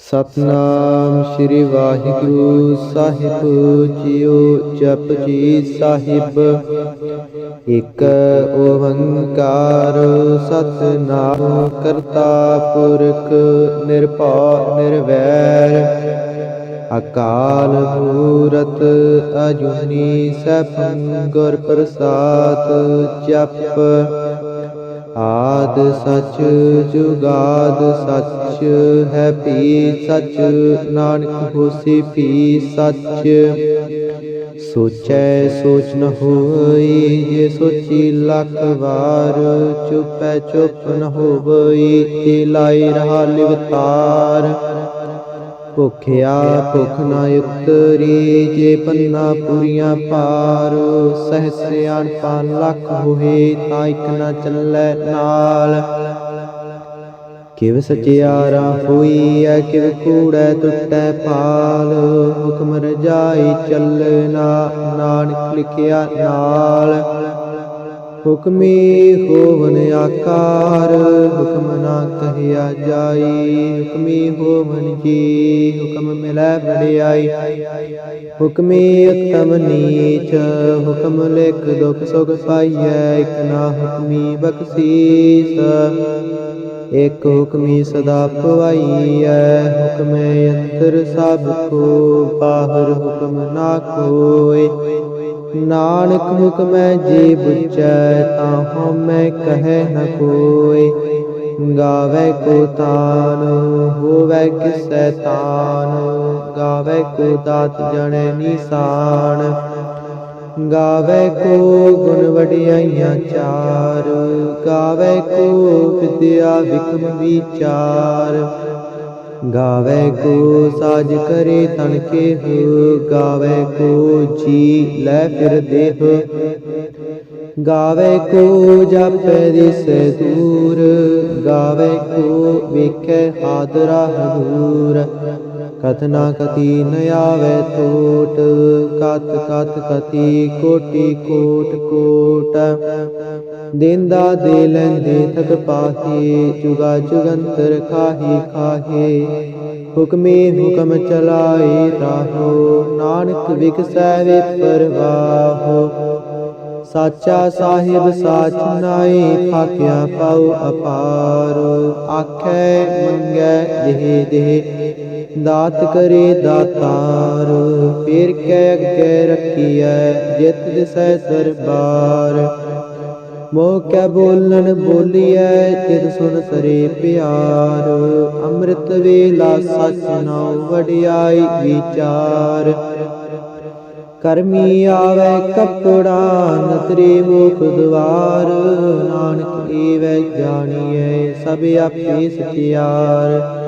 ਸਤਨਾਮ ਸ੍ਰੀ ਵਾਹਿਗੁਰੂ ਸਾਹਿਬ ਜੀਓ ਜਪ ਜੀ ਸਾਹਿਬ। ਇਕ ਓੰਕਾਰ ਸਤਨਾਮ ਕਰਤਾ ਪੁਰਖ ਨਿਰਭਉ ਨਿਰਵੈਰ। ਅਕਾਲ ਮੂਰਤ ਅਜੂਨੀ ਸੈਭੰ ਗੁਰ ਪ੍ਰਸਾਦ ਜਪ। ਆਦ ਸਚ ਜੁਗਾਦ ਸਚ, ਹੈ ਭੀ ਸਚ, ਨਾਨਕ ਹੋਸੀ ਭੀ ਸਚ। ਸੋਚੈ, ਸੋਚ ਨ ਹੋਈ, ਜੇ ਸੋਚੀ ਲੱਖ ਵਾਰ, ਚੁਪੈ, ਚੁਪ ਨ ਹੋਵਈ ਤੇ ਲਾਈ ਰਹਾ ਲਿਵਤਾਰ। ਭੁਖਿਆ ਭੁਖ ਨਾ ਉਤਰੀ, ਜੇ ਪੰਨਾ ਪੁਰੀਆਂ ਪਾਰ ਸਹਸਿਆਣ ਪਾਨ ਲੱਖ ਹੋਏ, ਤਾਂ ਇਕ ਨਾ ਚੱਲੈ ਨਾਲ। ਕਿਵ ਸਚਿਆਰਾ ਹੋਈ ਐ ਕਿਵ ਕੂੜੈ ਟੁੱਟੈ ਪਾਲ ਹੁਕਮ ਰਜਾਈ ਚੱਲਣਾ ਨਾਨਕ ਲਿਖਿਆ ਨਾਲ। ਹੁਕਮੀ ਹੋਵਨ ਆਕਾਰ, ਹੁਕਮ ਨਾ ਕਹਿਆ ਜਾਈ। ਹੁਕਮੀ ਹੋਵਨ ਜੀ, ਹੁਕਮ ਮਿਲੈ ਵਡਿਆਈ। ਹੁਕਮੀ ਉਤਮ ਨੀਚ, ਹੁਕਮ ਲਿਖ ਦੁਖ ਸੁਖ ਪਾਈਐ। ਇਕ ਨਾ ਹੁਕਮੀ ਬਖਸ਼ੀਸ, ਇਕ ਹੁਕਮੀ ਸਦਾ ਪਵਾਈਐ। ਹੁਕਮੇ ਅੰਤਰ ਸਭ ਕੋ, ਬਾਹਰ ਹੁਕਮ ਨਾ ਕੋਏ ਨਾਨਕ ਹੁਕਮੈ ਜੇ ਬੁਝੈ ਤਾਂ ਹਉਮੈ ਕਹੈ ਨ ਕੋਇ ਗਾਵੇ ਕੋ ਤਾਨ, ਹੋਵੇ ਕਿਸੈ ਤਾਨ। ਗਾਵੇ ਕੋ ਦਾਤ ਜਣੈ ਨਿਸ਼ਾਨ। ਗਾਵੇ ਕੋ ਗੁਣ ਵਡਿਆਈਆਂ ਚਾਰ। ਗਾਵੇ ਕੋ ਵਿਦਿਆ ਵਿਕਮ ਵਿਚਾਰ। ਗਾਵੇ ਕੋ ਸਾਜ ਕਰੇ ਤਨ ਕੇ ਹੋ ਗਾਵੇ ਕੋ ਜੀ ਲੈ ਫਿਰ ਦੇਹ। ਗਾਵੇ ਕੋ ਜਪੈ ਦਿਸੈ ਦੂਰ, ਗਾਵੇ ਕੋ ਵੇਖੈ ਹਾਦਰਾ ਹਦੂਰ। ਕਤਨਾ ਕਤੀ ਨ ਆਵੇ ਟੋਟ ਕਤ ਕਤ ਕਤੀ ਕੋਟੀ ਕੋਟ ਕੋਟ। ਦੇਂਦਾ ਦੇ ਲੈਂਦੇ ਥਕ ਪਾਹੀ, ਜੁਗਾ ਜੁਗੰਤਰ ਖਾਹੀ ਖਾਹੇ। ਹੁਕਮੇ ਹੁਕਮ ਚਲਾਏ ਰਾਹੋ, ਨਾਨਕ ਵਿਗਸੈ ਵੇ ਪਰਵਾਹੋ। ਸਾਚਾ ਸਾਹਿਬ ਸਾਚ ਨਾਏ ਫਾਕਿਆ ਪਾਉ ਅਪਾਰ। ਆਖੈ ਮੰਗੈ ਦੇਹ ਦੇਹ ਦਾਤ ਕਰੇ ਦਾਤਾਰ, ਫੇਰ ਕੈ ਅੱਗੇ ਰੱਖੀਐ, ਜਿਤ ਦਿਸੈ ਦਰਬਾਰ। ਮੋਹ ਕੈ ਬੋਲਣ ਬੋਲੀਐ ਤਿਤ ਸੁਨ ਸਰੇ ਪਿਆਰ। ਅੰਮ੍ਰਿਤ ਵੇਲਾ ਸਚ ਨਾਉ ਵਡਿਆਈ ਵਿਚਾਰ। ਕਰਮੀ ਆਵੇ ਕਪੜਾ, ਨਤਰੇ ਮੁਖ ਦਵਾਰ। ਨਾਨਕ ਏਵੈ ਜਾਣੀਐ, ਸਭ ਆਪੇ ਸਚਿਆਰ।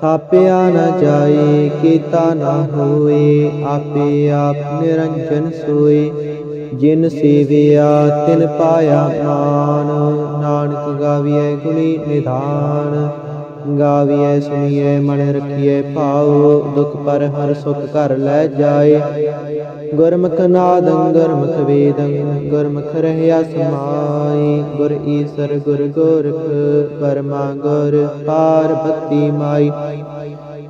ਥਾਪਿਆ ਨ ਜਾਏ, ਕੀਤਾ ਨਾ ਹੋਏ, ਆਪੇ ਆਪ ਨਿਰੰਜਨ ਸੋਏ। ਜਿਨ ਸੇਵਿਆ, ਤਿਨ ਪਾਇਆ ਮਾਨ, ਨਾਨਕ ਗਾਵੀਐ ਗੁਣੀ ਨਿਧਾਨ। ਗਾਵੀਐ, ਸੁਣੀਐ, ਮਨ ਰਖੀਐ, ਭਾਉ, ਦੁਖ ਪਰ ਹਰ ਸੁਖ ਘਰ ਲੈ ਜਾਏ। ਗੁਰਮੁਖ ਨਾਦੰ, ਗੁਰਮੁਖ ਵੇਦੰ, ਗੁਰਮੁਖ ਰਹਿਆ ਸਮਾਈ। ਗੁਰ ਈਸਰ, ਗੁਰ ਗੋਰਖ, ਪਰਮਾ ਗੁਰ ਪਾਰਬਤੀ ਮਾਈ।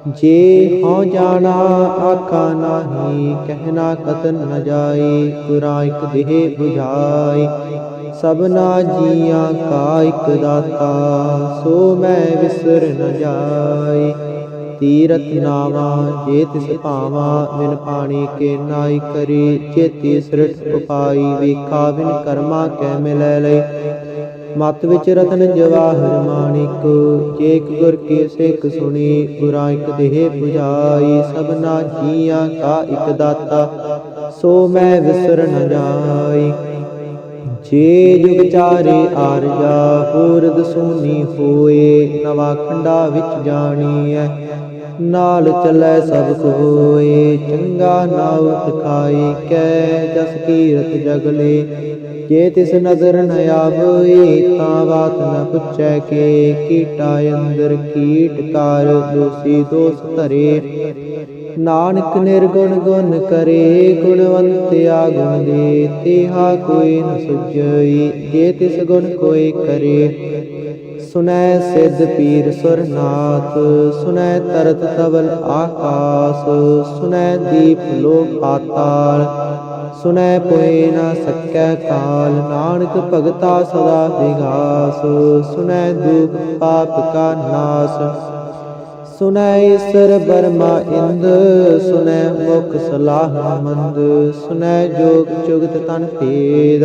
ਜੇ ਹਉ ਜਾਣਾ, ਆਖਾ ਨਾਹੀ ਕਹਿਣਾ ਕਤਨ ਨ ਜਾਈ ਗੁਰਾਂ ਇਕ ਦੇਹ 부ਝਾਈ ਸਭਨਾ ਜੀਆਂ ਕਾ ਇਕ ਦਾਤਾ, ਸੋ ਮੈਂ ਵਿਸਰ ਨ ਜਾਈ ਤੀਰਥ ਨਾਵਾ, ਜੇ ਤਿਸ ਭਾਵਾ, ਬਿਨ ਪਾਣੀ ਕੇ ਨਾਈ ਕਰੀ। ਚੇਤੀ ਸ੍ਰਿਟ ਉਪਾਈ, ਵੇਖਾ ਬਿਨ ਕਰਮਾ ਕੈ ਮਿਲੈ ਲਈ ਮਤ ਵਿੱਚ ਰਤਨ ਜਵਾਹਰ ਮਾਣਿਕ, ਜੇ ਇੱਕ ਗੁਰ ਕੀ ਸਿੱਖ ਸੁਣੀ, ਗੁਰਾਂ ਇੱਕ ਦੇਹ 부ਝਾਈ ਸਭਨਾ ਜੀਆਂ ਕਾ ਇਕ ਦਾਤਾ, ਸੋ ਮੈਂ ਵਿਸਰ ਨ ਜਾਈ ਜੇ ਜੁਗ ਚਾਰੇ ਆਰਜਾ ਹੋਰਦ ਸੋਨੀ ਹੋਏ, ਨਵਾ ਖੰਡਾ ਵਿੱਚ ਜਾਣੀਐ। ਨਾਲ ਚੱਲੈ ਸਭ ਕੋਏ ਚੰਗਾ ਨਾਉ ਤਖਾਈ ਕੈ ਜਸ ਕੀਰਤ ਜਗਲੇ। ਜੇ ਤਿਸ ਨਜ਼ਰ ਨ ਆਵਈ ਤਾਂ ਬਾਤ ਨ ਪੁੱਛੈ ਕੇ। ਕੀਟਾ ਅੰਦਰ ਕੀਟ ਕਾਰ ਦੋਸੀ ਦੋਸ ਧਰੇ। ਨਾਨਕ ਨਿਰਗੁਣ ਗੁਣ ਕਰੇ ਗੁਣਵੰਤਿਆ ਗੁਣ ਦੇ। ਤੇਹਾ ਕੋਈ ਨ ਸੁਝਈ, ਜੇ ਤਿਸ ਗੁਣ ਕੋਈ ਕਰੇ। ਸੁਨੈ ਸਿੱਧ ਪੀਰ ਸੁਰਨਾਥ, ਸੁਨੈ ਤਰਤ ਤਵਲ ਆਕਾਸ, ਸੁਨੈ ਦੀਪ ਲੋ ਪਾਤਾਲ, ਸੁਨੈ ਪੋਏ ਨਾ ਸਕੈ ਕਾਲ, ਨਾਨਕ ਭਗਤਾ ਸਦਾ ਵਿਗਾਸ, ਸੁਨੈ ਦੁਖ ਪਾਪ ਕਾ ਨਾਸ। ਸੁਨੈ ਈਸਰ ਬਰਮਾ ਇੰਦ, ਸੁਨੈ ਮੁਖ ਸਲਾਹ ਮੰਦ, ਸੁਨੈ ਜੋਗ ਜੁਗਤ ਤਨ ਭੇਦ,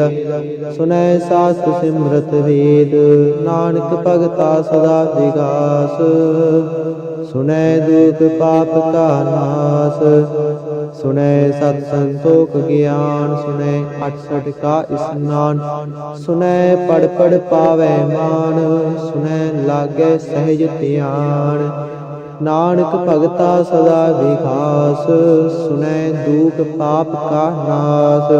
ਸੁਨੈ ਸਾਸਤ ਸਿਮਰਤ ਵੇਦ, ਨਾਨਕ ਭਗਤਾ ਸਦਾ ਵਿਗਾਸ ਸੁਨੈ ਦੁਖ ਪਾਪ ਕਾ ਨਾਸ, ਸੁਨੈ ਸਤ ਸੰਤੋਖ ਗਿਆਨ, ਸੁਨੈ 68 ਕਾ ਇਸਨਾਨ, ਸੁਨੈ ਪੜ ਪੜ ਪਾਵੈ ਮਾਨ, ਸੁਨੈ ਲਾਗੈ ਸਹਿਜ ਧਿਆਨ ਨਾਨਕ ਭਗਤਾ ਸਦਾ ਵਿਖਾਸ ਸੁਨੈ ਦੂਖ ਪਾਪ ਕਾ ਨਾਸ।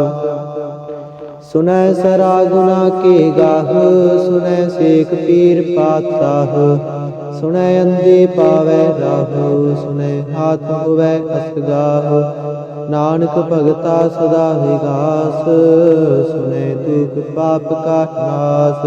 ਸੁਨੈ ਸਰਾ ਗੁਨਾ ਕੇ ਗਾਹ ਸੁਨੈ ਸੇਖ ਪੀਰ ਪਾਤਾਹ ਸੁਨੈ ਅੰਦੇ ਪਾਵੈ ਰਾਹ ਸੁਨੈ ਹਾਥ ਹੋਵੈ ਅਸਗਾਹ। ਨਾਨਕ ਭਗਤਾ ਸਦਾ ਵਿਗਾਸ ਸੁਨੈ ਦੁਖ ਪਾਪ ਕਾ ਨਾਸ।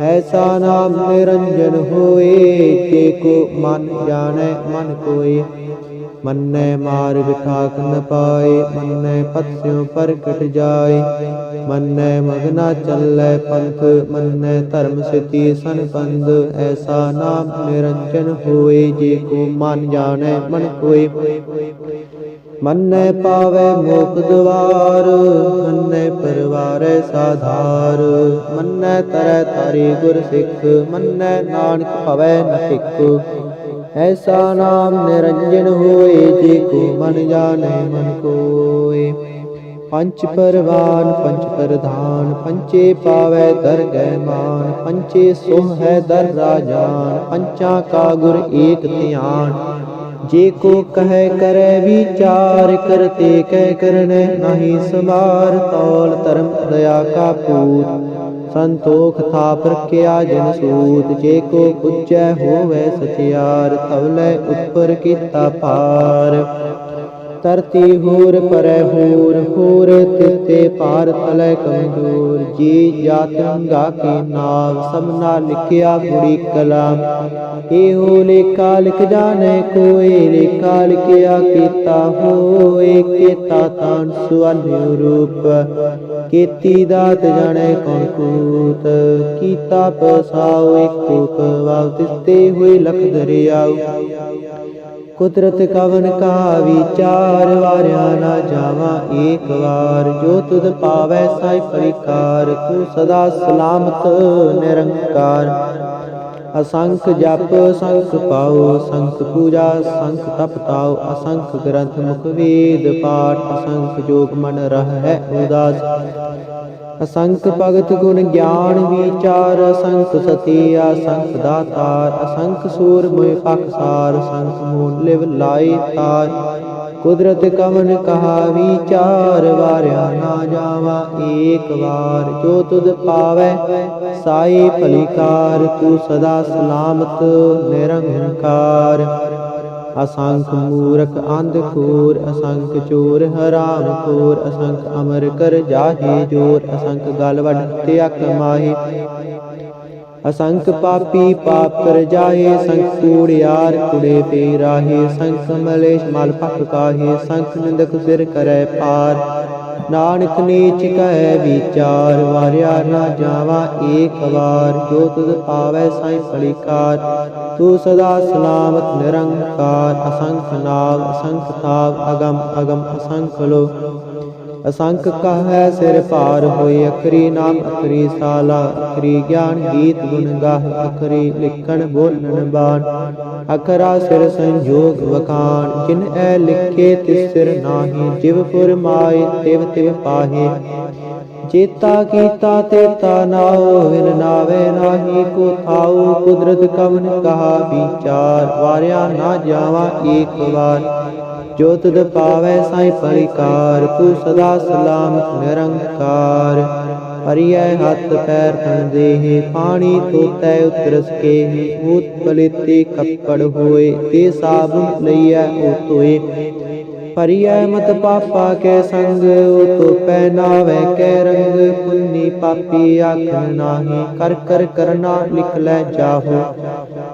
ਐਸਾ ਨਾਮ ਨਿਰੰਜਨ ਹੋਏ ਜੇ ਕੋ ਮਨ ਜਾਣੈ, ਮਨ ਕੋਏ। ਮੰਨੈ ਮਾਰ ਵਿਠਾਕ ਨ ਪਾਏ, ਮੰਨੈ ਪਤਿਓ ਪ੍ਰਗਟ ਜਾਏ। ਮੰਨੈ ਮਗਨਾ ਚੱਲੈ ਪੰਥ, ਮੰਨੈ ਧਰਮ ਸਿਤੀ ਸੰਬੰਧ। ਐਸਾ ਨਾਮ ਨਿਰੰਜਨ ਹੋਏ ਜੇ ਕੋ ਮਨ ਜਾਣੈ, ਮਨ ਕੋਏ। ਮੰਨੈ ਪਾਵੈ ਮੋਖ ਦਵਾਰ, ਮੰਨੈ ਪਰਵਾਰੈ ਸਾਧਾਰ। ਮੰਨੈ ਤਰੈ ਤਾਰੀ ਗੁਰ ਸਿੱਖ, ਮੰਨੈ ਨਾਨਕ ਭਵੈ ਨ ਐਸਾ ਨਾਮ ਨਿਰੰਜਨ ਹੋਏ, ਜੇ ਕੋ ਮਨ ਜਾਣੈ ਮਨ ਕੋਏ। ਪੰਚ ਪਰਵਾਨ, ਪੰਚ ਪ੍ਰਧਾਨ, ਪੰਚੇ ਪਾਵੈ ਦਰਗਹਿ ਮਾਨ। ਪੰਚੇ ਸੋਹ ਹੈ ਦਰ ਰਾਜਾਨ, ਪੰਚਾ ਕਾ ਗੁਰ ਏਕ ਧਿਆਨ। ਜੇ ਕੋ ਕਹੈ ਕਰੈ ਵਿਚਾਰ, ਕਰਤੇ ਕਹਿ ਕਰਨੈ ਨਹੀਂ ਸਮਾਰ ਤੌਲ ਧਰਮ ਦਇਆ ਕਾ ਪੂਤ। ਸੰਤੋਖ ਥਾਪ ਰਖਿਆ ਜਨ ਸੂਤ, ਜੇ ਕੋ ਪੁੱਜੈ ਹੋਵੇ ਸਚਿਆਰ ਤਵਲੇ ਉੱਪਰ ਕੀਤਾ ਪਾਰ ਧਰਤੀ ਹੋਰ ਪਰੈ ਹੋਰ ਹੋਰ ਤਿਤੇ ਪਾਰ ਤਲੈ ਕਮਜ਼ੋਰ। ਜੀ ਜਾਤ ਰੰਗਾ ਕੇ ਨਾਮ ਸਭਨਾ ਲਿਖਿਆ ਗੁੜੀ ਕਲਾਮ ਇਹੋ ਲੇਖਾ ਲਿਖ ਜਾਣੈ ਕੋਏ, ਲੇਖਾ ਲਿਖਿਆ ਕੀਤਾ ਹੋਏ, ਕੀਤਾ ਤਾਨ ਸੁਆਨਿ ਰੂਪ ਕੀਤੀ ਦਾਤ ਜਾਣੈ ਕੌਣ ਕੂਤ, ਕੀਤਾ ਪਸਾਉ ਇਕੋ ਕਵਾਉ ਤਿਸਤੇ ਹੋਏ ਲਖ ਦਰਿਆਉ। ਕੁਦਰਤ ਕਵਨ ਕਾ ਵਿਚਾਰ ਵਾਰਿਆ ਨਾ ਜਾਵਾ ਏਕ ਵਾਰ। ਜੋ ਤੁਧ ਪਾਵੈ ਸਾਈ ਪਰਿਕਾਰ, ਤੂੰ ਸਦਾ ਸਲਾਮਤ, ਨਿਰੰਕਾਰ। ਅਸੰਖ ਜਪ, ਸੰਖ ਪਾਉ, ਸੰਖ ਪੂਜਾ, ਸੰਖ ਤਪ ਤਾਉ, ਅਸੰਖ ਗ੍ਰੰਥ ਮੁਖ ਵੇਦ ਪਾਠ, ਅਸੰਖ ਜੋਗ ਮਨ ਰਹਿ ਉਦਾਸ। ਅਸੰਖ ਭਗਤ ਗੁਣ ਗਿਆਨ ਵਿਚਾਰ ਅਸੰਖ ਸਤੀ ਅਸੰਖ ਦਾਤਾਰ, ਅਸੰਖ ਸੂਰ ਮੋਇ ਪਖਸਾਰ ਅਸੰਖ ਮੂਲ ਲਿਵ ਲਾਈ ਤਾਰ। ਕੁਦਰਤ ਕਵਨ ਕਹਾ ਵਿਚਾਰ ਵਾਰਿਆ ਨਾ ਜਾਵਾ, ਏਕ ਵਾਰ ਜੋ ਤੁਧ ਪਾਵੈ, ਸਾਈ ਭਲੀਕਾਰ, ਤੂੰ ਸਦਾ ਸਲਾਮਤ, ਨਿਰੰਕਾਰ। ਅਸੰਖ ਮੂਰਖ ਅੰਧ ਖੋਰ, ਅਸੰਖ ਚੋਰ ਹਰਾਮ ਖੋਰ, ਅਸੰਖ ਅਮਰ ਕਰ ਜਾਹੇ ਜੋਰ, ਅਸੰਖ ਗਲ ਵੱਡ ਤੇ ਅਕ ਮਾਹੇ। ਅਸੰਖ ਪਾਪੀ ਪਾਪ ਕਰ ਜਾਹੇ ਸੰਖ ਕੂੜਿਆਰ ਕੁੜੇ ਤੇ ਰਾਹੇ, ਸੰਖ ਮਲੇਸ਼ ਮਲ ਪਖ ਕਾਹੇ, ਸੰਖ ਨਿੰਦਕ ਸਿਰ ਕਰੈ ਪਾਰ। ਨਾਨਕ ਨੀਚ ਕਹਿ ਵਿਚਾਰ, ਵਾਰਿਆ ਨਾ ਜਾਵਾ ਏਕ ਵਾਰ। ਜੋ ਤੁਧ ਪਾਵੈ ਸਾਈ ਫਲੀਕਾਰ ਤੂੰ ਸਦਾ ਸਲਾਮਤ ਨਿਰੰਕਾਰ। ਅਸੰਖ ਨਾਗ, ਅਸੰਖ ਤਾਗ ਅਗਮ ਅਗਮ, ਅਸੰਖ ਲੋ ਅਸੰਖ ਕਹੈ ਸਿਰ ਭਾਰ ਹੋਏ ਅਖਰੀ ਨਾਮ, ਅਖਰੀ ਸਾਲਾ, ਅਖਰੀ ਗਿਆਨ, ਗੀਤ ਗੁਣ ਗਾਹ, ਅਖਰੀ ਲਿਖਣ, ਬੋਲਣ ਬਾਣ। ਅਖਰਾ ਸਿਰ ਸੰਜੋਗ ਵਖਾਣ, ਜਿਨ ਐ ਲਿਖੇ ਤਿਸ ਸਿਰ ਨਾਹੀ, ਜਿਵ ਪੁਰ ਫੁਰਮਾਏ ਤਿਵ ਤਿਵ ਪਾਹੇ। ਚੇਤਾ ਕੀਤਾ ਤੇਤਾ ਨਾਉ ਵਿਨ ਨਾਵੇ ਨਾਹੀ, ਕੋ ਥਾਉ, ਕੁਦਰਤ ਕਵਨ ਕਹਾ ਵਿਚਾਰ। ਵਾਰਿਆ ਨਾ ਜਾਵਾ ਏਕ ਵਾਰ। ਜੋ ਤੁਧ ਪਾਵੈ ਸਾਈ ਪਰਿਕਾਰ, ਤੂੰ ਸਦਾ ਸਲਾਮਤ ਨਿਰੰਕਾਰ। ਹਰੀਐ ਹੱਥ ਪੈਰ ਤਨ ਦੇਹ, ਪਾਣੀ ਧੋਤੈ ਉਤਰਸ ਕੇ ਊਤ ਪਲਿਤੇ ਕੱਪੜ ਹੋਏ, ਤੇ ਸਾਬੁਨ ਲਈਐ ਓ ਧੋਏ। ਪਰਿਐ ਮਤ ਪਾਪਾ ਕੈ ਸੰਗ ਓ ਤੋ ਪਹਿਨਾਵੇ ਕੈ ਰੰਗ। ਪੁੰਨੀ ਪਾਪੀ ਆਖਣ ਨਾਹੀ, ਕਰ ਕਰ ਕਰਨਾ ਲਿਖ ਲੈ ਜਾਹੋ।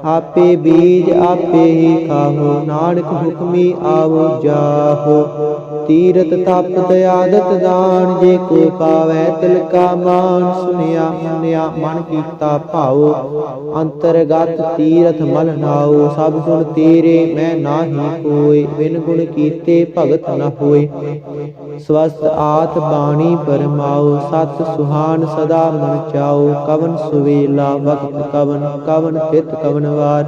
ਆਪੇ ਬੀਜ ਆਪੇ ਹੀ ਖਾਹੋ, ਨਾਨਕ ਹੁਕਮੀ ਆਵੋ ਜਾਹੋ। ਤੀਰਤ ਤਪ ਆਦਤ ਦਾਨ, ਜੇ ਕੋ ਪਾਵੈ ਤਿਲ ਕਾ ਮਾਨ ਸੁਨਿਆ ਮੰਨਿਆ ਮਨ ਕੀਤਾ ਭਾਉ। ਅੰਤਰਗਤ ਤੀਰਥ ਮਲ ਨਾਉ, ਸਭ ਗੁਣ ਤੇਰੇ, ਮੈਂ ਨਾਹੀ ਕੋਈ ਬਿਨ ਗੁਣ ਕੀਤੇ ਭਗਤ ਨ ਹੋਏ ਸਵਸਤ ਆਤ ਬਾਣੀ ਪਰਮਾਉ, ਸਤ ਸੁਹਾਨ ਸਦਾ ਮਨ ਚਾਉ, ਕਵਨ ਸੁਵੇਲਾ ਵਕਤ ਕਵਨ ਕਵਨ ਹਿਤ ਕਵਨ ਵਾਰ।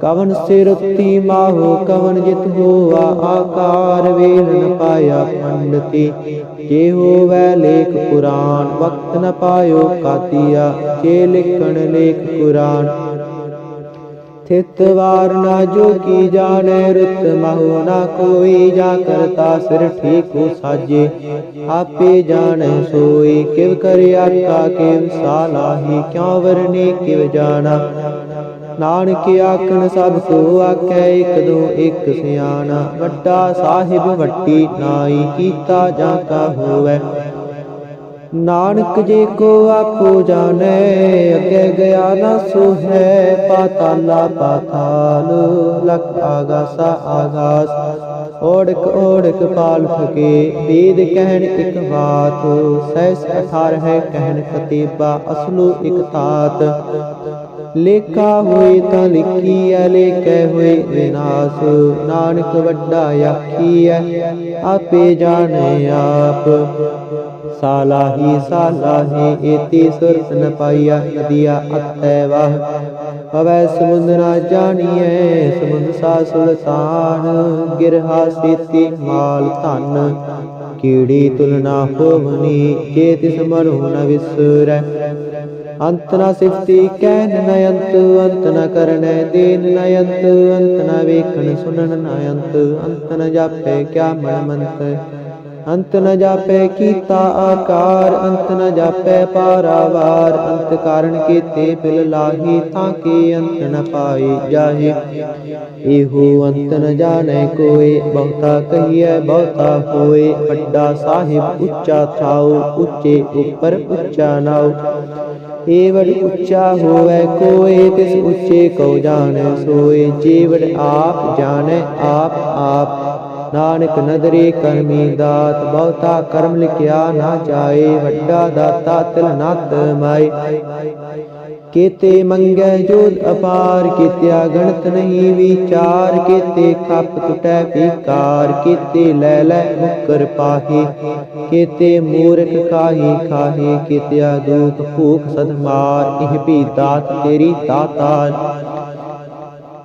ਕਵਨ ਸਿਰਤੀ ਮਾਹੋ, ਕਵਨ ਜਿਤ ਹੋਆ, ਆਕਾਰ ਵੇਲ ਨ ਪਾਇਆ ਪੰਡਤੀ। ਜੇ ਹੋਵੈ ਲੇਖ ਪੁਰਾਣ, ਵਕਤ ਨ ਪਾਇਓ ਕਾਤੀਆ, ਜੇ ਲਿਖਣ ਲੇਖ ਪੁਰਾਣ ਥਿਤ ਵਾਰ ਨਾ ਜੋ ਕੀ ਜਾਣੈ, ਰੁਤ ਮਹੁ ਨਾ ਕੋਈ ਜਾ ਕਰਤਾ ਸਿਰ ਠੀਕੋ ਸਾਜੇ। ਆਪੇ ਜਾਣੈ ਸੋਈ ਕਿਵ ਕਰਿ ਆਕਾ ਕਿਵ ਸਾਲਾਹੀ ਕਿਉ ਵਰਨੇ ਕਿਵ ਜਾਣਾ। ਨਾਨਕ ਆਖਣ, ਸਭ ਕੋ ਆਖੈ, ਇਕ ਦੋ ਇਕ ਸਿਆਣਾ। ਵੱਡਾ ਸਾਹਿਬ ਵੱਟੀ ਨਾਈ, ਕੀਤਾ ਜਾਂ ਕਾ ਹੋਵੈ। ਨਾਨਕ ਜੇ ਕੋ ਆਪੋ ਜਾਣੈ, ਅੱਗੇ ਗਿਆ ਨਾ ਸੋ ਪਾਤਾਲਾ ਪਾਤਾਲ, ਲਖ ਆਗਾਸਾ ਆਗਾਸ। ਓੜਕ ਓੜਕ ਪਾਲ ਫਕੇ, ਵੇਦ ਕਹਿਣ ਇਕ ਬਾਤ, ਸਹਿਸ ਅਠਾਰ ਹੈ ਕਹਿਣ ਕਤੀਬਾ ਅਸਲੂ ਇਕ ਤਾਤ। ਲੇਖਾ ਹੋਏ ਤਾਂ ਲਿਖੀ ਐ ਲੇਖੈ ਹੋਏ ਵਿਨਾਸ਼। ਨਾਨਕ ਵੱਡਾ ਆਖੀਐ, ਆਪੇ ਜਾਣੇ ਆਪ। ਸਾਲਾਹੀ ਸਾਲਾਹੀ, ਏਤੀ ਸੁਰਤ ਨ ਪਾਈਆ, ਨਦੀਆ ਅਤੈ ਵਾਹ। ਪਵੈ ਸਮੁੰਦ ਨਾ ਜਾਣੀਐ, ਸਮੁੰਦ ਸਾ ਸੁਲਤਾਨ, ਗਿਰਹਾ ਸੇਤੀ ਮਾਲ ਧਨ। ਕੀੜੀ ਤੁਲਨਾ ਹੋਵਨੀ, ਜੇ ਤਿਸ ਮਨੁ ਨ ਵਿਸਰੈ। ਅੰਤ ਨ ਸਿਫਤੀ ਕਹਿਨ ਨ ਅੰਤ ਅੰਤ ਨ ਕਰਨੈ ਦੇਨ ਨ ਅੰਤ ਅੰਤ ਨ ਵੇਖਣ ਸੁਨਣ ਨ ਅੰਤ ਅੰਤ ਨ ਜਾਪੈ ਕਿਆ ਮਨ ਮੰਤ। ਅੰਤ ਨ ਜਾਪੈ ਕੀਤਾ ਆਕਾਰ, ਅੰਤ ਨ ਜਾਪੈ ਪਾਰਾਵਾਰ। ਅੰਤ ਕਾਰਨ ਕੀਤੇ ਪਿਲ ਲਾਹੀ ਤਾਂ ਕੀ ਅੰਤ ਨ ਪਾਏ ਜਾਹੇ। ਇਹੋ ਅੰਤ ਨ ਜਾਣੈ ਕੋਏ ਬਹੁਤਾ ਕਹੀਐ, ਬਹੁਤਾ ਹੋਏ। ਵੱਡਾ ਸਾਹਿਬ ਉੱਚਾ ਥਾਉ, ਉੱਚੇ ਉੱਪਰ ਉੱਚਾ ਨਾਉ। ਏਵੜ ਉੱਚਾ ਹੋਵੇ ਕੋਏ ਤਿਸ ਉੱਚੇ ਕਉ ਜਾਣੈ ਸੋਏ। ਜੀਵੜ ਆਪ ਜਾਣੈ, ਆਪ ਆਪ। ਨਾਨਕ ਨਦਰੇ ਕਰਮੀ ਦਾਤ, ਬਹੁਤਾ ਕਰਮ ਲਿਖਿਆ ਨਾ ਜਾਏ, ਵੱਡਾ ਦਾਤਾ ਤਿਲ ਨਤ ਮਾਈ ਕੀਤੇ ਮੰਗੈ ਜੋਦ ਅਪਾਰ, ਕੀਤਿਆ ਗਣਤ ਨਹੀਂ ਵਿਚਾਰ, ਕੀਤੇ ਖੱਪ ਟੁਟੈ ਵਿਕਾਰ, ਕੀਤੇ ਲੈ ਲੈ ਮੁਕਰ ਪਾਹੀ। ਕੀਤੇ ਮੂਰਖ ਖਾਹੀ ਖਾਹੀ, ਕੀਤਿਆ ਦੁਖ ਭੂਖ ਸਦ ਮਾਰ ਇਹ ਵੀ ਦਾਤ ਤੇਰੀ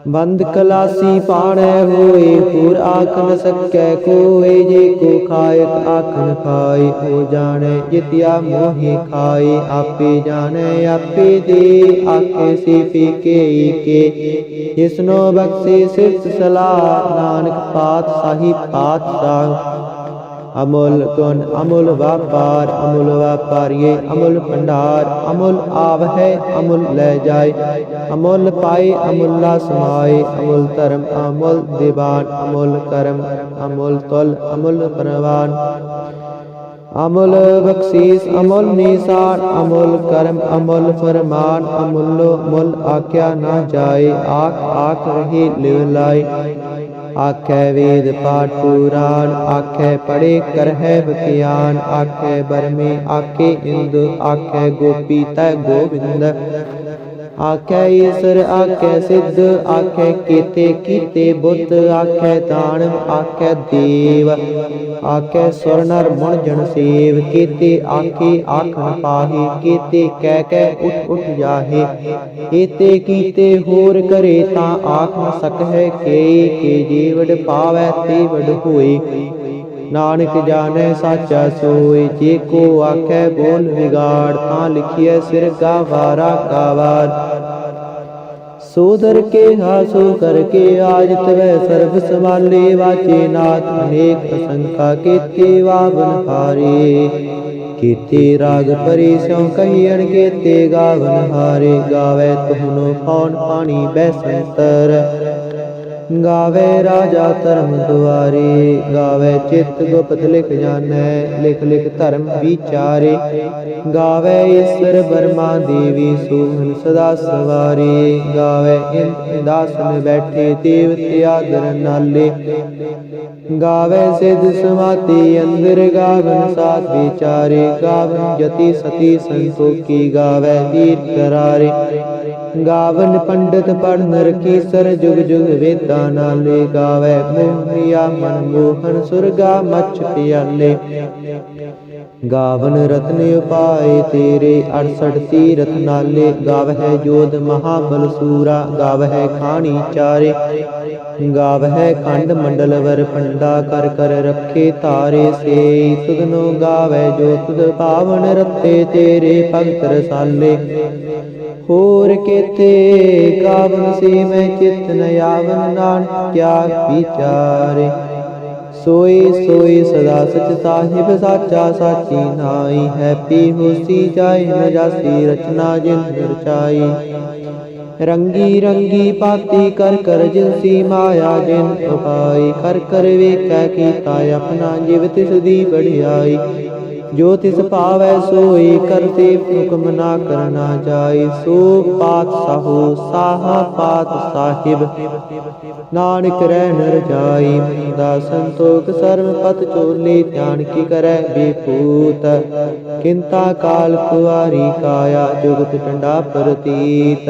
ਦਾਤਾਰ ਬੰਦ ਕਲਾਸੀ ਪਾਣੈ ਹੋਏ ਹੋਰ ਆਖ ਨ ਸਕੈ ਕੋਏ ਜੇ ਕੋ ਖਾਇਕ ਆਖਨ ਖਾਏ ਹੋ ਜਾਣੈ ਜਿਤਿਆ ਮੋਹਿ ਖਾਏ ਆਪੇ ਜਾਣੈ ਆਪੇ ਦੇ ਆਖੇ ਸੇ ਪੀਕੇ ਕੇ ਜਿਸਨੋ ਬਖਸ਼ੇ ਸਿਫਤ ਸਲਾਹ ਨਾਨਕ ਪਾਤ ਸਾਹੀ ਪਾਤਸ਼ਾਹ ਅਮੁੱਲ ਗੁਣ ਅਮੁੱਲ ਵਪਾਰ ਅਮੁੱਲ ਵਪਾਰੀਏ ਅਮੁੱਲ ਭੰਡਾਰ ਅਮੁੱਲ ਆਵਹਿ ਅਮੁੱਲ ਲੈ ਜਾਏ ਅਮੁੱਲ ਪਾਏ ਅਮੁੱਲਾ ਸਮਾਏ ਅਮੁੱਲ ਧਰਮ ਅਮੁੱਲ ਦੀਵਾਨ ਅਮੁੱਲ ਕਰਮ ਅਮੁੱਲ ਤੁਲ ਅਮੁੱਲ ਪ੍ਰਵਾਨ ਅਮੁੱਲ ਬਖਸ਼ੀਸ ਅਮੁੱਲ ਨਿਸ਼ਾਨ ਅਮੁੱਲ ਕਰਮ ਅਮੁੱਲ ਫਰਮਾਨ ਅਮੁੱਲੋ ਮੁੱਲ ਆਖਿਆ ਨਾ ਜਾਏ ਆਖ ਆਖ ਰਹੀ ਲਿਵ ਲਾਈ ਆਖੈ ਵੇਦ ਪਾਠ ਪੁਰਾਣ ਆਖੈ ਪੜੇ ਕਰਹਿ ਬਖਿਆਨ ਆਖੈ ਬਰਮੇ, ਆਖੇ ਇੰਦ, ਆਖੈ ਗੋਪੀ ਤੈ ਗੋਬਿੰਦ ਆਖੈ ਈਸਰ, ਆਖੈ ਸਿੱਧ, ਆਖੈ ਕੀਤੇ ਕੀਤੇ ਬੁੱਧ, ਆਖੈ ਦਾਨਵ ਆਖੈ ਦੇਵ, ਆਖੈ ਸੁਰ ਨਰ ਮਨ ਜਨ ਸੇਵ, ਕੀਤੇ ਆਖੇ ਆਖਣ ਪਾਹੀ, ਕੀਤੇ ਕਹਿ ਕਹਿ ਉਠ ਉਠ ਜਾਹੇ, ਕੀਤੇ ਕੀਤੇ ਹੋਰ ਕਰੇ ਤਾਂ ਆਖ ਨ ਸਕਹਿ, ਕੇ ਕੇ ਜੀਵੜ ਪਾਵੈ ਤੇ ਹੋਏ। ਨਾਨਕ ਜਾਣੈ ਸਾਚਾ ਸੋਈ ਜੇ ਕੋ ਆਖੈ ਬੋਲ ਵਿਗਾੜ, ਤਾਂ ਲਿਖੀਐ ਸਿਰ ਗਾਵਾਰਾ ਕਾਵਾਰ। ਸੋਦਰ ਕੇ ਹਾਸੋ ਕਰਕੇ ਆਜ ਤਵੈ ਸਰਬ ਸਮਾਲੇ ਵਾਚੇ ਨਾਥ ਅਨੇਕ ਅਸੰਖਾ ਕੀਤੇ ਵਾਵਨ ਹਾਰੇ। ਕੀਤੇ ਰਾਗ ਪਰੀ ਸਿਉ ਕਹੀਣ ਕੀਤੇ ਗਾਵਨ ਹਾਰੇ। ਗਾਵੇ ਤੁਹਨੋ ਪੌਣ ਪਾਣੀ ਬੈਸੰਤਰ ਗਾਵੇ ਰਾਜਾ ਧਰਮ ਦੁਆਰੇ, ਗਾਵੇ ਚਿਤ ਗੁਪਤ ਲਿਖ ਜਾਣੈ, ਲਿਖ ਲਿਖ ਧਰਮ ਵਿਚਾਰੇ। ਗਾਵੇ ਈਸ਼ਰ ਬਰਮਾ ਦੇਵੀ ਸੋਹਨ ਸਦਾ ਸਵਾਰੀ। ਗਾਵੇ ਇੰਦ ਦਾਸਨ ਬੈਠੇ ਦੇਵਤੇ ਆਦਰ ਨਾਲੇ। ਗਾਵੇ ਸਿਧ ਸਮਾਤੀ ਅੰਦਰ ਗਾਵਨ ਸਾਥ ਵਿਚਾਰੇ। ਗਾਵਨ ਜਤੀ ਸਤੀ ਸੰਤੋਖੀ ਗਾਵੇ ਤੀਰ ਕਰਾਰੇ ਗਾਵਨ ਪੰਡਤ ਪੜਨ ਰਖੀ ਸਰ ਜੁਗ ਜੁਗ ਵੇਦਾਂ ਨਾਲੇ ਗਾਵੇ। ਮੋਹਿਆ ਮਨ ਮੋਹਨ ਸੁਰਗਾ ਮਛ ਪਿਆਲੇ। ਗਾਵਨ ਰਤਨ ਉਪਾਏ ਤੇਰੇ 68 ਤੀਰਥ ਨਾਲੇ। ਗਾਵਹਿ ਜੋਧ ਮਹਾਬਲ ਸੂਰਾ ਗਾਵਹਿ ਖਾਣੀ ਚਾਰੇ। ਗਾਵਹਿ ਖੰਡ ਮੰਡਲ ਵਰ ਪੰਡਾ ਕਰ ਕਰ ਰੱਖੇ ਤਾਰੇ। ਸੇ ਤੁਧਨੋ ਗਾਵੈ ਜੋ ਤੁਧ ਪਾਵਨ ਰਤੇ ਤੇਰੇ ਭਗਤ ਰਸਾਲੇ। ਹੋਰ ਕੇਤੇ ਗਾਵਨ ਸੀ ਮੈਂ ਚਿਤ ਨ ਆਵਨ ਨਾਨਕ ਕਿਆ ਵਿਚਾਰੇ? ਸੋਈ ਸੋਈ ਸਦਾ ਸਚ ਸਾਹਿਬ ਸਾਚਾ ਸਾਚੀ ਨਾਈ ਹੈਪੀ ਹੋਸੀ ਜਾਏ ਨ ਜਾਸੀ ਰਚਨਾ ਜਿਨ ਰਚਾਈ ਰੰਗੀ ਰੰਗੀ ਪਾਤੀ ਕਰ ਕਰ ਜਿਨਸੀ ਮਾਇਆ ਜਿਨ ਉਪਾਈ, ਕਰ ਕਰ ਵੇਖੈ ਕੀਤਾ ਆਪਣਾ ਜਿਵ ਤਿਸ ਦੀ ਬੜਿਆਈ ਜੋ ਤਿਸ ਭਾਵੈ ਸੋਈ ਕਰਤੇ ਹੁਕਮ ਨਾ ਕਰਨਾ ਜਾਈ ਸੋ ਪਾਤ ਸਾਹ ਸਾਹਾ ਪਾਤ ਸਾਹਿਬ। ਨਾਨਕ ਰਹਿ ਨਰ ਜਾਈ ਮੰਦਾ ਸੰਤੋਖ ਸਰਮ ਪਤ ਚੋਲੇ ਧਿਆਨ ਕੀ ਕਰੈ ਬੇਪੂਤ। ਕਿੰਤਾ ਕਾਲ ਕੁਵਾਰੀ ਕਾਇਆ ਜੁਗਤ ਟੰਡਾ ਪ੍ਰਤੀਤ।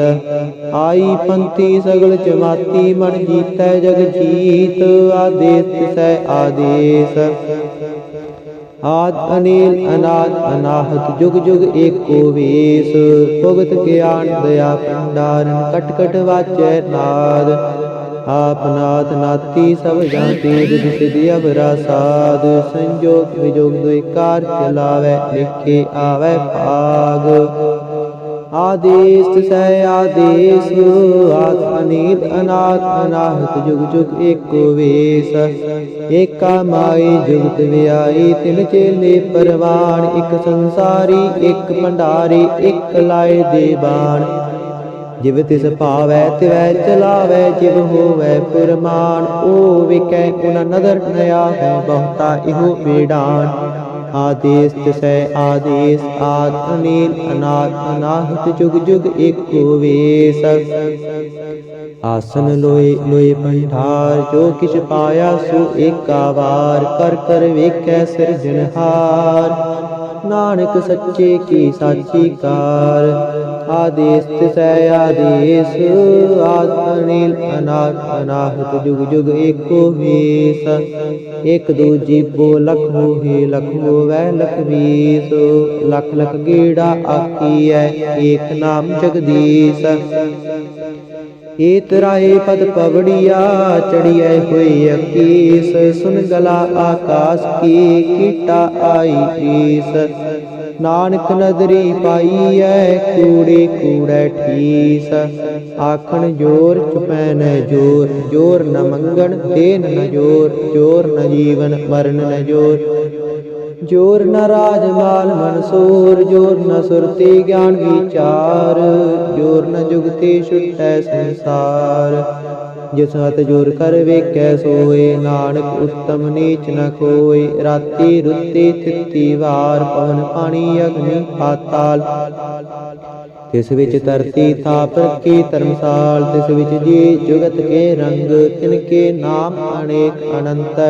ਆਈ ਪੰਥੀ ਸਗਲ ਜਮਾਤੀ ਮਨ ਜੀਤੈ ਜਗ ਜੀਤ ਆਦੇਸ ਤਿਸੈ ਆਦੇਸ। ਆਦ ਅਨੀਲ ਅਨਾਦ ਅਨਾਹਤ, ਜੁਗ ਜੁਗ ਏਕੋ ਵੇਸ। ਭਗਤ ਗਿਆਨ ਦਇਆ ਭੰਡਾਰਨ, ਕਟ ਕਟ ਵਾਚੈ ਨਾਦ। ਆਪ ਨਾਤੀ, ਸਭ ਜਨ ਤੇਜ ਸਿਧਿ ਅਬਰਾ ਸਾਧ ਸੰਜੋਗ ਵਿਜੋਗ ਦੁਇ ਚਲਾਵੇ, ਲਿਖੇ ਆਵੇ ਭਾਗ। ਆਦੇਸ ਸੈ ਆਦੇਸ ਆਦ ਅਨੀਤ ਅਨਾਥ ਅਨਾਹਤ, ਜੁਗ ਜੁਗ ਏਕੋ ਵੇਸ। ਏਕਾ ਮਾਈ ਜੁਗਤ ਵਿਆਈ ਤਿਨ ਚੇਲੇ ਪਰਵਾਨ ਇੱਕ ਸੰਸਾਰੀ, ਇੱਕ ਭੰਡਾਰੀ, ਇੱਕ ਲਾਏ ਦੇ ਬਾਣ ਜਿਵ ਤਿਸ ਭਾਵੈ, ਤਿਵੈ ਚਲਾਵੈ, ਜਿਵ ਹੋਵੈ ਪੁਰਮਾਨ ਓ ਵਿਕੈ ਉਨ ਨਦਰ ਨ ਆਵੈ ਬਹੁਤਾ ਇਹੋ ਬੇਡਾਨ ਆਦੇਸ ਤਿਸੈ ਆਦੇਸ ਆਦ ਅਨੀਲ ਅਨਾਦ, ਅਨਾਹਤ ਜੁਗ ਜੁਗ ਏਕੋ ਵੇਸ। ਆਸਨ ਲੋਏ ਲੋਏ ਪੰਠਾਰ ਜੋ ਕਿਛ ਪਾਇਆ ਸੋ ਏਕਾ ਵਾਰ, ਕਰ ਕਰ ਵੇਖੈ ਸਿਰਜਣਹਾਰ। ਨਾਨਕ ਸੱਚੇ ਕੀ ਸਾਚੀ ਕਾਰ। ਆਦੇਸ ਤਿਸੈ ਆਦੇਸ ਆਦ ਅਨੀਲ ਅਨਾਦ ਅਨਾਹਤ ਜੁਗ ਜੁਗ ਏਕੋ ਵੇਸ। ਇਕ ਦੂਜੀ ਬੋ ਲਖ ਹੋਏ ਲਖ ਹੋਵੈ ਲਖ ਵੀਸ ਲਖ ਲਖ ਗੇੜਾ ਆਖੀਐ, ਏਕ ਨਾਮ ਜਗਦੀਸ਼। ਏ ਤਰਾਏ ਪਦ ਪਵੜੀਆ ਚੜੀਐ ਹੋਈ ਅਕੀਸ। ਸੁਨ ਗਲਾ ਆਕਾਸ ਕੀ, ਕੀਟਾ ਆਈ ਈਸ ਨਾਨਕ ਨਦਰੀ ਪਾਈਐ, ਕੂੜੇ ਕੂੜੈ ਠੀਸ। ਆਖਣ ਜੋਰ ਚੁਪੈ ਨ ਜੋਰ ਜੋਰ ਨ ਮੰਗਣ ਤੇਨ ਨ ਜੋਰ ਜੋਰ ਨ ਜੀਵਨ, ਮਰਨ ਨ ਜੋਰ। ਜੋਰ ਨ ਰਾਜ ਮਾਲ ਮਨਸੂਰ ਜੋਰ ਨ ਸੁਰਤੀ ਗਿਆਨ ਵਿਚਾਰ, ਜੋਰ ਨ ਜੁਗਤੀ ਛੁਟੈ ਸੰਸਾਰ। ਜਿਸ ਹਤ ਜੋਰ ਕਰ ਵੇਖੈ, ਸੋਏ ਨਾਨਕ ਉਤਮ ਨੀਚ ਨ ਕੋਏ ਰਾਤੀ ਰੁੱਤੀ ਥਿੱਤੀ ਵਾਰ, ਪਵਨ ਪਾਣੀ ਅਗਨੀ ਪਾਤਾਲ। ਤਿਸ ਵਿੱਚ ਧਰਤੀ ਥਾਪ ਰੱਖੀ ਧਰਮਸਾਲ, ਤਿਸ ਵਿੱਚ ਜੀ ਜੁਗਤ ਕੇ ਰੰਗ, ਤਿਨ ਕੇ ਨਾਮ ਅਨੇਕ ਅਨੰਤ।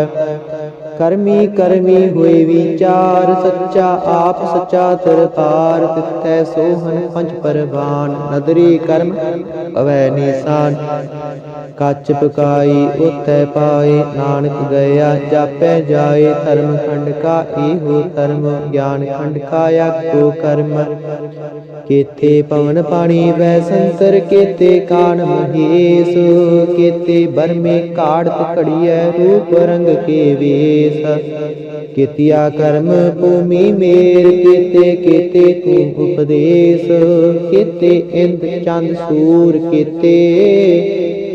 ਕਰਮੀ ਕਰਮੀ ਹੋਏ ਵਿਚਾਰ ਸੱਚਾ, ਆਪ ਸੱਚਾ ਤਰਪਾਰ ਤਿੱਥੈ ਸੋਹਣ ਪੰਜ ਪਰਵਾਨ। ਨਦਰੀ ਕਰਮ ਅਵੈ ਨਿਸ਼ਾਨ। ਕੱਚ ਪਕਾਈ ਉਤੈ ਪਾਏ ਨਾਨਕ ਗਿਆ ਜਾਪੈ ਜਾਏ ਧਰਮ ਖੰਡ ਕਾ ਏਹੋ ਧਰਮ ਗਿਆਨ ਖੰਡ ਕਾ, ਆਗੋ ਕਰਮ। ਕੇਤੇ ਪਵਨ ਪਾਣੀ ਵੈ ਸੰਤਰ ਕੇਤੇ ਕਾਨ ਮਹੇਸ਼ ਕੇਤੇ ਬਰਮੇ ਕਾੜਤ ਘੜੀਐ ਰੂਪ ਰੰਗ ਕੇ ਵੇਸ। ਕੀਤਿਆ ਕਰਮ ਭੂਮੀ ਮੇਰ ਕੀਤੇ ਕੀਤੇ ਤੂੰ ਉਪਦੇਸ਼। ਕੀਤੇ ਇੰਦ ਚੰਦ ਸੂਰ ਕੀਤੇ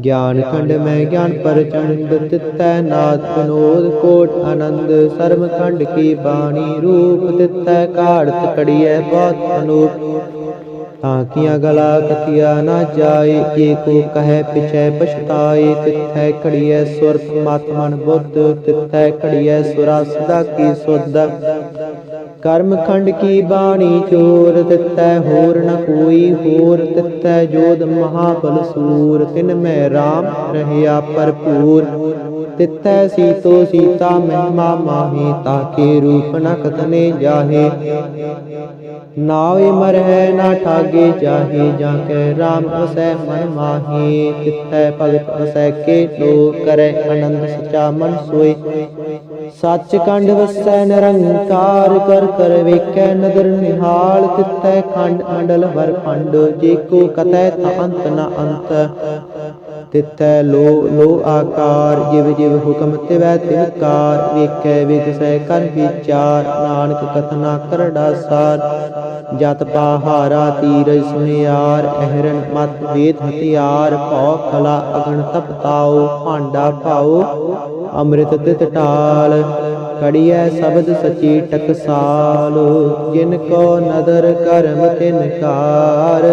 ਗਿਆਨ ਖੰਡ ਮੈਂ ਗਿਆਨ ਪਰਚੰਡ ਤਿਤੈ, ਨਾਦ ਵਿਨੋਦ ਕੋਟ ਆਨੰਦ ਸਰਮ ਖੰਡ ਕੀ ਬਾਣੀ ਰੂਪ ਤਿਤੈ ਕਾੜਤ ਕੜੀਐ ਬਹੁਤ ਅਨੂਪ। ਤਾਂ ਕੀਆ ਗਲਾ ਕਥਿਆ ਨਾ ਜਾਏ ਏਕੋ ਕਹੈ ਪਿਛੈ ਪਛਤਾਏ, ਤਿਥੈ ਘੜੀਐ ਸੁਰਤ, ਮਤ ਮਨ ਬੁੱਧ, ਤਿਥੈ ਘੜੀਐ ਸੁਰਾ ਸਦਾ ਕੀ ਸੁਧ ਕਰਮ ਖੰਡ ਕੀ ਬਾਣੀ ਚੋਰ ਤਿਤੈ ਹੋਰ ਨ ਕੋਈ ਹੋਰ ਤਿਤੈ ਜੋਦ ਮਹਾਬਲ ਸੂਰ, ਤਿਨ ਮੈਂ RAM ਰਹਿਆ ਭਰਪੂਰ। ਤਿਤੈ ਸੀਤੋ ਸੀਤਾ ਮਹਿਮਾ ਮਾਹੀ ਤਾਕੇ ਰੂਪ ਨ ਕਥਨੇ ਜਾਹੇ। ਨਾਵੇ ਮਰਹਿ ਨਾ ਠਾਗੇ ਚਾਹੇ ਜਾਂ ਕੈ RAM ਵਸੈ ਮਨ ਮਾਹੀ। ਤਿਤੈ ਭਗਤ ਵਸੈ ਕੇ ਲੋ ਕਰੈ ਆਨੰਦ ਸਚਾ ਮਨ ਸੋਏ। ਸੱਚ ਕੰਡ ਵਸੈ ਨਿਰੰਕਾਰ, ਕਰ ਕਰ ਵੇਖੈ ਨਦਰ ਨਿਹਾਲ। ਤਿਤੈ ਖੰਡ ਮੰਡਲ ਵਰ ਪੰਡ ਜੇ ਕੋ ਕਤੈ ਤਾ ਅੰਤ ਨ ਅੰਤ। ਤਿਤੈ ਲੋ ਲੋ ਆਕਾਰ, ਜਿਵ ਜਿਵ ਹੁਕਮ ਤਿਵੈ ਤਿਵਕਾਰ ਵੇਖੈ ਵਿਗਸੈ ਕਰ ਵਿਚਾਰ, ਨਾਨਕ ਕਥਨਾ ਕਰੜਾ ਸਾਰ ਜਤ ਪਾਹਾਰਾ ਤੀਰਜ ਸੁਨਿਆਰ ਅਹਰਨ ਮਤ ਵੇਦ ਹਥਿਆਰ, ਭਉ ਕਲਾ ਅਗਣ ਤਪਤਾਓ ਭਾਂਡਾ ਭਾਉ ਅੰਮ੍ਰਿਤ ਤਿਤ ਢਾਲ, ਕੜੀਐ ਸ਼ਬਦ ਸਚੀ ਟਕਸਾਲ ਜਿਨ ਕੋ ਨਦਰ ਕਰਮ ਤਿਨ ਕਾਰ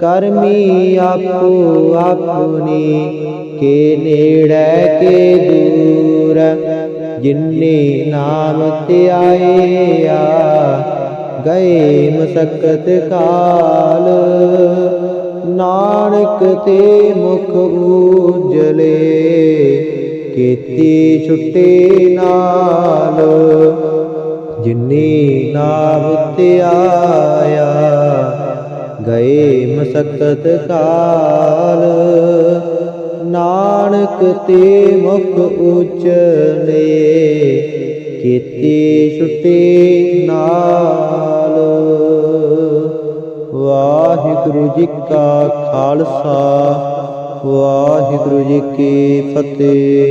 ਕਰਮੀ ਆਪੋ ਆਪਣੀ, ਕੇ ਨੇੜੇ, ਕੇ ਦੂਰ। ਜਿਨਨੇ ਨਾਮ ਧਿਆਇਆ ਗਏ ਮਸਕਤ ਕਾਲ। ਨਾਨਕ ਤੇ ਮੁਖ ਉਜਲੇ ਕੀਤੀ ਛੁੱਟੀ ਨਾਲ। ਜਿਨਨੀ ਨਾਮ ਧਿਆਇਆ ਗਏ ਮਸਕਤ ਕਾਲ। ਨਾਨਕ ਤੇ ਮੁਖ ਉਚਲੇ ਕੀਤੀ ਛੁੱਟੀ ਨਾਲ। ਵਾਹਿਗੁਰੂ ਜੀ ਕਾ ਖਾਲਸਾ, ਵਾਹਿਗੁਰੂ ਜੀ ਕੀ ਫਤਿਹ।